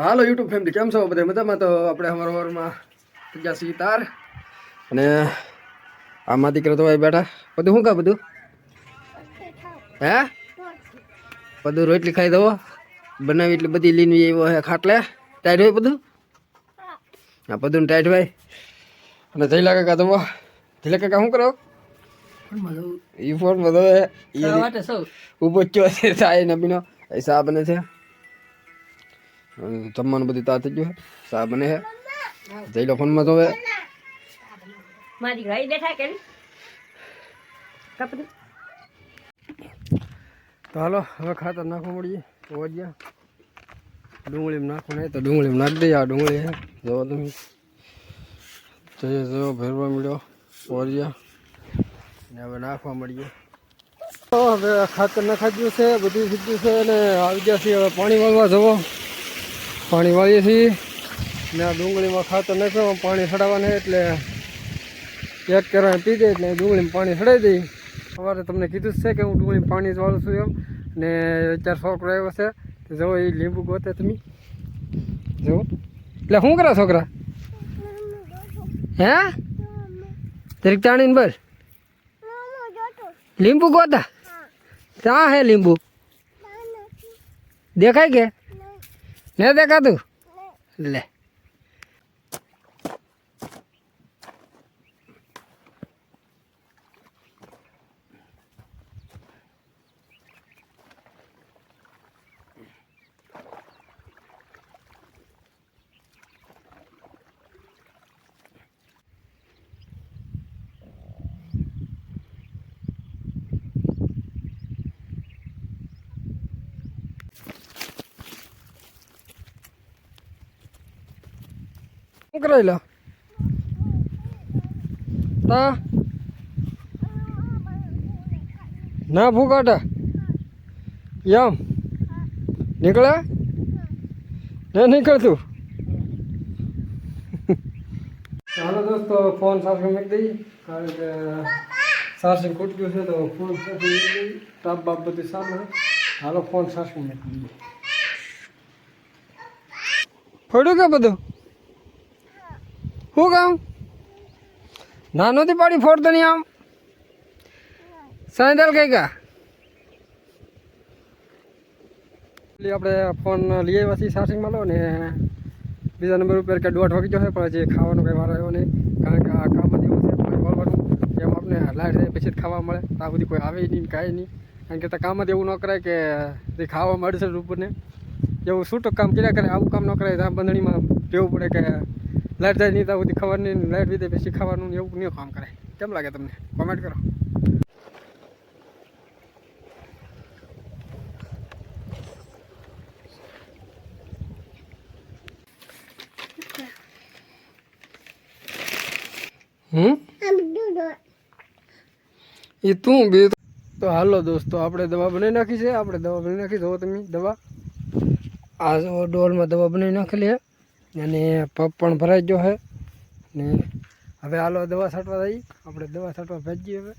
હાલો YouTube family કેમ છો બધા? મજામાં? તો આપણે અમારા વારમાં ગયા છીએ તાર. અને આમાં દીકરા તો ભાઈ બેઠા. બધું શું કા બધું? હે? બધું રોટલી ખાઈ દો બનાવી એટલી બધી લીનવી એવો હે ખાટલે. ટાઈટ હોય બધું? હા બધું ટાઈટ હોય. અને જઈલા કાકા તો જઈલા કાકા શું કરો? એ ફોન બધો ઊભો ચો છે સાહેબ નબીનો એ સા બને છે. જમવાનું બધું તાર થઈ ગયું સા બને છે જઈલો ફોનમાં તો હવે. મારી ભાઈ બેઠા કે કપડું તો હાલો હવે ખાતર નાખવા મળીએ. ઓજ્યા ડુંગળીમાં નાખવું નહીં તો ડુંગળીમાં નાખી દઈએ. આ ડુંગળી છે જોવો તમે. જઈએ જયો ભેરવા મળ્યો. ઓરિયા ને હવે નાખવા મળીએ. તો હવે ખાતર નખાવ્યું છે બધું સીધું છે અને આવી ગયા છીએ. હવે પાણી વાળવા જવો. પાણી વાળીએ છીએ. ને આ ડુંગળીમાં ખાતર નાખ્યું પાણી ચડાવવાને એટલે એક કરવા પી દે એટલે ડુંગળીમાં પાણી ચડાવી દઈ સવારે તમને કીધું જ છે કે હું ડુંગળીમાં પાણી જ વાળું છું એમ. ને અત્યારે છોકરો આવ્યો છે જુઓ એ લીંબુ ગોતે તમે. જુઓ. એટલે શું કરો છોકરા? હે? તરીક તાણીને બસ લીંબુ ગોતા? ક્યાં હે લીંબુ? દેખાય કે? ને દેખાતું? લે. શું લો. તા? ના ભૂકાટા યમ. નીકળે? ના નીકળતું. ચાલો દોસ્તો ફોન સાથે મૂકી દઈએ. કારણ કે ચાર્જિંગ ખૂટ ગયું છે તો ફોન તાપ બાપ બધું સામે. હાલો ફોન ચાર્જિંગ મૂકી દઈએ. ફોડ્યું કે બધું? શું કામ ના નહોતી પાડી ફોડ તો નહીં આમ. સાંજલ કઈ કા આપણે ફોન લઈ આવ્યા છીએ લો ને બીજા નંબર ઉપર કે દોઢ વાગી જશે પણ હજી ખાવાનો કંઈ વારો આવ્યો નહીં. કારણ કે આ કામ જ એવું છે, પાણી વાળવાનું એમ આપણે લાઈટ જાય પછી જ ખાવા મળે. ત્યાં સુધી કોઈ આવે નહીં કાંઈ નહીં. કારણ કે ત્યાં કામ જ એવું ન કરાય કે જે ખાવા મળશે ઉપરને. એવું છૂટક કામ કર્યા કરે, આવું કામ ન કરાય ત્યાં બંધણીમાં કેવું પડે કે લાઈટ જાય નહીં ત્યાં સુધી ખબર નહીં, લાઈટ વિધે પછી ખાવાનું એવું નહીં કામ કરાય કેમ લાગે તમને? કોમેન્ટ કરો. એ તું બે તો હાલો દોસ્તો, આપણે દવા બનાવી નાખી છે, આપણે દવા બનાવી નાખી જુઓ તમે દવા આ ડોલમાં દવા બનાવી નાખેલી છે અને પગ પણ ભરાઈ ગયો છે. ને હવે હાલો દવા છાંટવા જઈએ. આપણે દવા છાંટવા ભેજીએ હવે.